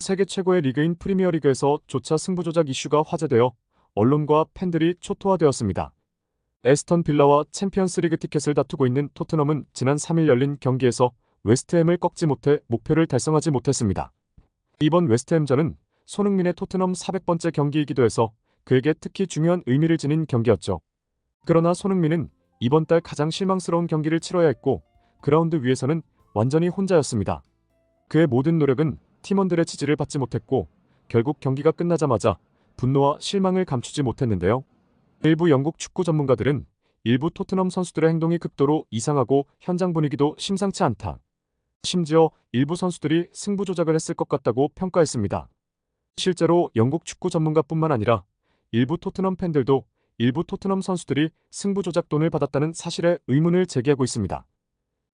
세계 최고의 리그인 프리미어리그에서 조차 승부 조작 이슈가 화제되어 언론과 팬들이 초토화되었습니다. 에스턴 빌라와 챔피언스리그 티켓을 다투고 있는 토트넘은 지난 3일 열린 경기에서 웨스트햄을 꺾지 못해 목표를 달성하지 못했습니다. 이번 웨스트햄전은 손흥민의 토트넘 400번째 경기이기도 해서 그에게 특히 중요한 의미를 지닌 경기였죠. 그러나 손흥민은 이번 달 가장 실망스러운 경기를 치러야 했고 그라운드 위에서는 완전히 혼자였습니다. 그의 모든 노력은 팀원들의 지지를 받지 못했고 결국 경기가 끝나자마자 분노와 실망을 감추지 못했는데요. 일부 영국 축구 전문가들은 일부 토트넘 선수들의 행동이 극도로 이상하고 현장 분위기도 심상치 않다. 심지어 일부 선수들이 승부 조작을 했을 것 같다고 평가했습니다. 실제로 영국 축구 전문가뿐만 아니라 일부 토트넘 팬들도 일부 토트넘 선수들이 승부 조작 돈을 받았다는 사실에 의문을 제기하고 있습니다.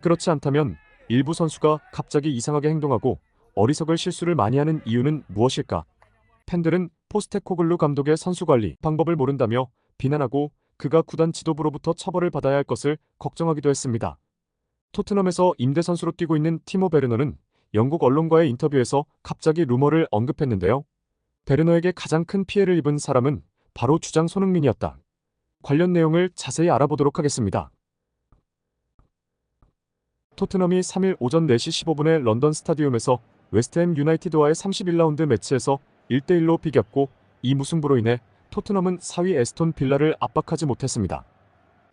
그렇지 않다면 일부 선수가 갑자기 이상하게 행동하고 어리석을 실수를 많이 하는 이유는 무엇일까? 팬들은 포스테코글루 감독의 선수 관리 방법을 모른다며 비난하고 그가 구단 지도부로부터 처벌을 받아야 할 것을 걱정하기도 했습니다. 토트넘에서 임대 선수로 뛰고 있는 티모 베르너는 영국 언론과의 인터뷰에서 갑자기 루머를 언급했는데요. 베르너에게 가장 큰 피해를 입은 사람은 바로 주장 손흥민이었다. 관련 내용을 자세히 알아보도록 하겠습니다. 토트넘이 3일 오전 4시 15분에 런던 스타디움에서 웨스트햄 유나이티드와의 31라운드 매치에서 1대1로 비겼고 이 무승부로 인해 토트넘은 4위 에스톤 빌라를 압박하지 못했습니다.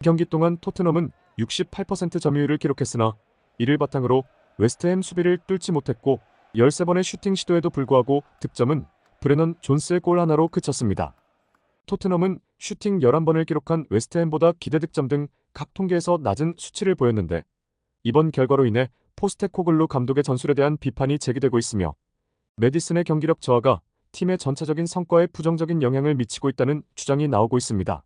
경기 동안 토트넘은 68% 점유율을 기록했으나 이를 바탕으로 웨스트햄 수비를 뚫지 못했고 13번의 슈팅 시도에도 불구하고 득점은 브레넌 존스의 골 하나로 그쳤습니다. 토트넘은 슈팅 11번을 기록한 웨스트햄보다 기대 득점 등 각 통계에서 낮은 수치를 보였는데 이번 결과로 인해 포스테코글루 감독의 전술에 대한 비판이 제기되고 있으며 메디슨의 경기력 저하가 팀의 전체적인 성과에 부정적인 영향을 미치고 있다는 주장이 나오고 있습니다.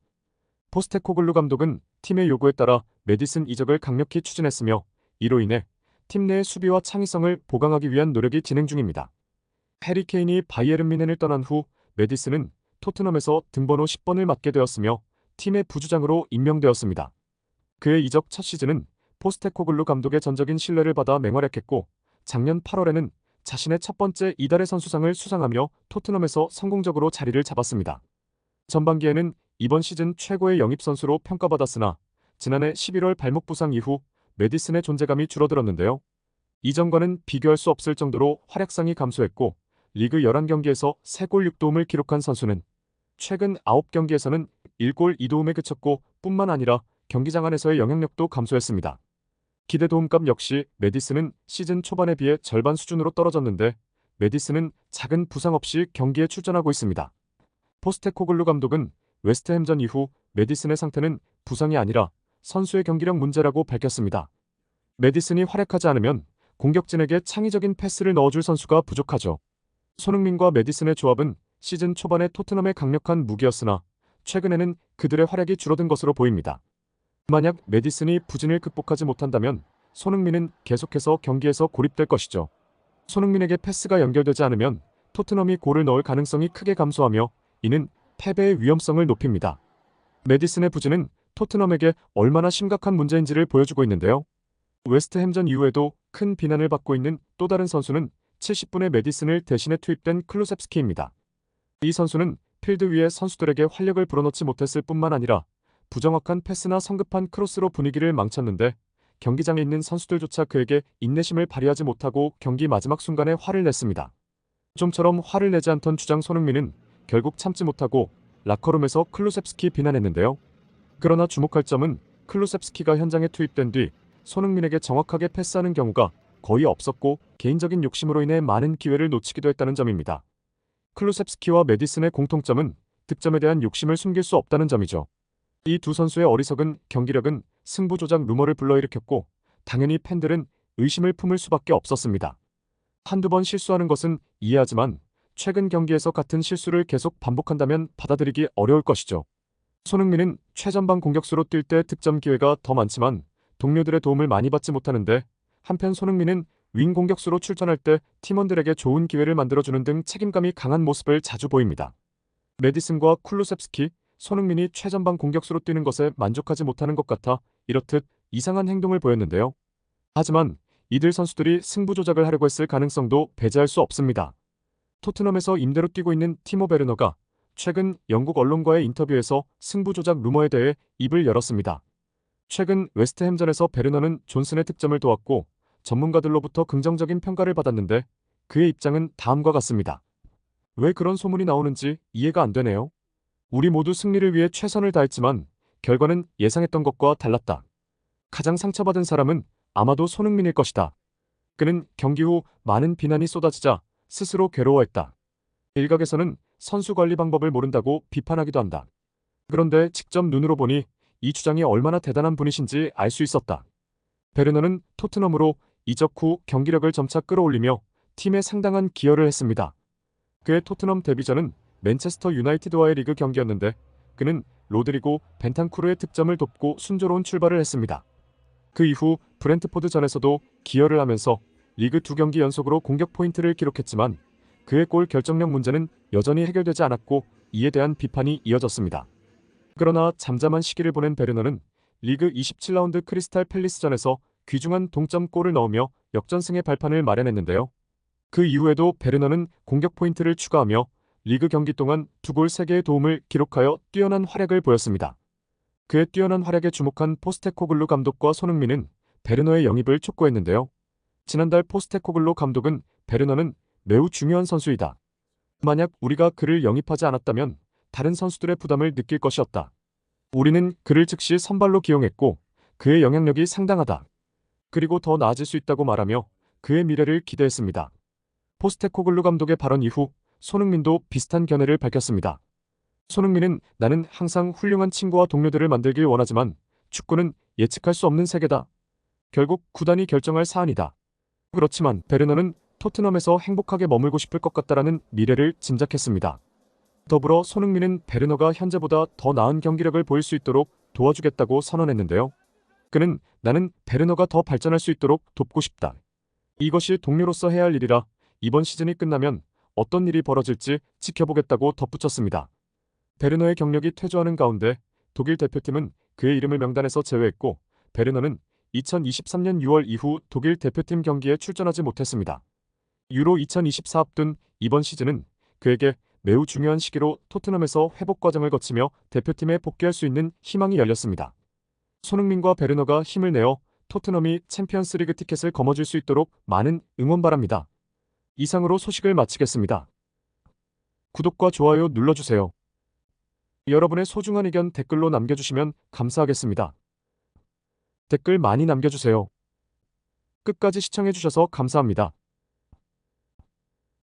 포스테코글루 감독은 팀의 요구에 따라 메디슨 이적을 강력히 추진했으며 이로 인해 팀 내의 수비와 창의성을 보강하기 위한 노력이 진행 중입니다. 해리 케인이 바이에른 미넨을 떠난 후 메디슨은 토트넘에서 등번호 10번을 맡게 되었으며 팀의 부주장으로 임명되었습니다. 그의 이적 첫 시즌은 포스테코글루 감독의 전적인 신뢰를 받아 맹활약했고 작년 8월에는 자신의 첫 번째 이달의 선수상을 수상하며 토트넘에서 성공적으로 자리를 잡았습니다. 전반기에는 이번 시즌 최고의 영입 선수로 평가받았으나 지난해 11월 발목 부상 이후 메디슨의 존재감이 줄어들었는데요. 이전과는 비교할 수 없을 정도로 활약상이 감소했고 리그 11경기에서 3골 6도움을 기록한 선수는 최근 9경기에서는 1골 2도움에 그쳤고 뿐만 아니라 경기장 안에서의 영향력도 감소했습니다. 기대 도움값 역시 메디슨은 시즌 초반에 비해 절반 수준으로 떨어졌는데 메디슨은 작은 부상 없이 경기에 출전하고 있습니다. 포스테코글루 감독은 웨스트햄전 이후 메디슨의 상태는 부상이 아니라 선수의 경기력 문제라고 밝혔습니다. 메디슨이 활약하지 않으면 공격진에게 창의적인 패스를 넣어줄 선수가 부족하죠. 손흥민과 메디슨의 조합은 시즌 초반에 토트넘의 강력한 무기였으나 최근에는 그들의 활약이 줄어든 것으로 보입니다. 만약 메디슨이 부진을 극복하지 못한다면 손흥민은 계속해서 경기에서 고립될 것이죠. 손흥민에게 패스가 연결되지 않으면 토트넘이 골을 넣을 가능성이 크게 감소하며 이는 패배의 위험성을 높입니다. 메디슨의 부진은 토트넘에게 얼마나 심각한 문제인지를 보여주고 있는데요. 웨스트햄전 이후에도 큰 비난을 받고 있는 또 다른 선수는 70분의 메디슨을 대신해 투입된 클루셉스키입니다. 이 선수는 필드 위에 선수들에게 활력을 불어넣지 못했을 뿐만 아니라 부정확한 패스나 성급한 크로스로 분위기를 망쳤는데 경기장에 있는 선수들조차 그에게 인내심을 발휘하지 못하고 경기 마지막 순간에 화를 냈습니다. 좀처럼 화를 내지 않던 주장 손흥민은 결국 참지 못하고 라커룸에서 클루셉스키 비난했는데요. 그러나 주목할 점은 클루셉스키가 현장에 투입된 뒤 손흥민에게 정확하게 패스하는 경우가 거의 없었고 개인적인 욕심으로 인해 많은 기회를 놓치기도 했다는 점입니다. 클루셉스키와 메디슨의 공통점은 득점에 대한 욕심을 숨길 수 없다는 점이죠. 이 두 선수의 어리석은 경기력은 승부 조작 루머를 불러일으켰고 당연히 팬들은 의심을 품을 수밖에 없었습니다. 한두 번 실수하는 것은 이해하지만 최근 경기에서 같은 실수를 계속 반복한다면 받아들이기 어려울 것이죠. 손흥민은 최전방 공격수로 뛸 때 득점 기회가 더 많지만 동료들의 도움을 많이 받지 못하는데 한편 손흥민은 윙 공격수로 출전할 때 팀원들에게 좋은 기회를 만들어주는 등 책임감이 강한 모습을 자주 보입니다. 메디슨과 쿨루셉스키, 손흥민이 최전방 공격수로 뛰는 것에 만족하지 못하는 것 같아 이렇듯 이상한 행동을 보였는데요. 하지만 이들 선수들이 승부 조작을 하려고 했을 가능성도 배제할 수 없습니다. 토트넘에서 임대로 뛰고 있는 티모 베르너가 최근 영국 언론과의 인터뷰에서 승부 조작 루머에 대해 입을 열었습니다. 최근 웨스트햄전에서 베르너는 존슨의 득점을 도왔고 전문가들로부터 긍정적인 평가를 받았는데 그의 입장은 다음과 같습니다. 왜 그런 소문이 나오는지 이해가 안 되네요. 우리 모두 승리를 위해 최선을 다했지만 결과는 예상했던 것과 달랐다. 가장 상처받은 사람은 아마도 손흥민일 것이다. 그는 경기 후 많은 비난이 쏟아지자 스스로 괴로워했다. 일각에서는 선수 관리 방법을 모른다고 비판하기도 한다. 그런데 직접 눈으로 보니 이 주장이 얼마나 대단한 분이신지 알 수 있었다. 베르너는 토트넘으로 이적 후 경기력을 점차 끌어올리며 팀에 상당한 기여를 했습니다. 그의 토트넘 데뷔전은 맨체스터 유나이티드와의 리그 경기였는데 그는 로드리고 벤탄쿠르의 득점을 돕고 순조로운 출발을 했습니다. 그 이후 브렌트포드전에서도 기여를 하면서 리그 두 경기 연속으로 공격 포인트를 기록했지만 그의 골 결정력 문제는 여전히 해결되지 않았고 이에 대한 비판이 이어졌습니다. 그러나 잠잠한 시기를 보낸 베르너는 리그 27라운드 크리스탈 팰리스전에서 귀중한 동점골을 넣으며 역전승의 발판을 마련했는데요. 그 이후에도 베르너는 공격 포인트를 추가하며 리그 경기 동안 두 골 3개의 도움을 기록하여 뛰어난 활약을 보였습니다. 그의 뛰어난 활약에 주목한 포스테코글루 감독과 손흥민은 베르너의 영입을 촉구했는데요. 지난달 포스테코글루 감독은 베르너는 매우 중요한 선수이다. 만약 우리가 그를 영입하지 않았다면 다른 선수들의 부담을 느낄 것이었다. 우리는 그를 즉시 선발로 기용했고 그의 영향력이 상당하다. 그리고 더 나아질 수 있다고 말하며 그의 미래를 기대했습니다. 포스테코글루 감독의 발언 이후 손흥민도 비슷한 견해를 밝혔습니다. 손흥민은 나는 항상 훌륭한 친구와 동료들을 만들길 원하지만 축구는 예측할 수 없는 세계다. 결국 구단이 결정할 사안이다. 그렇지만 베르너는 토트넘에서 행복하게 머물고 싶을 것 같다라는 미래를 짐작했습니다. 더불어 손흥민은 베르너가 현재보다 더 나은 경기력을 보일 수 있도록 도와주겠다고 선언했는데요. 그는 나는 베르너가 더 발전할 수 있도록 돕고 싶다. 이것이 동료로서 해야 할 일이라 이번 시즌이 끝나면 어떤 일이 벌어질지 지켜보겠다고 덧붙였습니다. 베르너의 경력이 퇴조하는 가운데 독일 대표팀은 그의 이름을 명단에서 제외했고 베르너는 2023년 6월 이후 독일 대표팀 경기에 출전하지 못했습니다. 유로 2024 앞둔 이번 시즌은 그에게 매우 중요한 시기로 토트넘에서 회복 과정을 거치며 대표팀에 복귀할 수 있는 희망이 열렸습니다. 손흥민과 베르너가 힘을 내어 토트넘이 챔피언스리그 티켓을 거머쥘 수 있도록 많은 응원 바랍니다. 이상으로 소식을 마치겠습니다. 구독과 좋아요 눌러주세요. 여러분의 소중한 의견 댓글로 남겨주시면 감사하겠습니다. 댓글 많이 남겨주세요. 끝까지 시청해주셔서 감사합니다.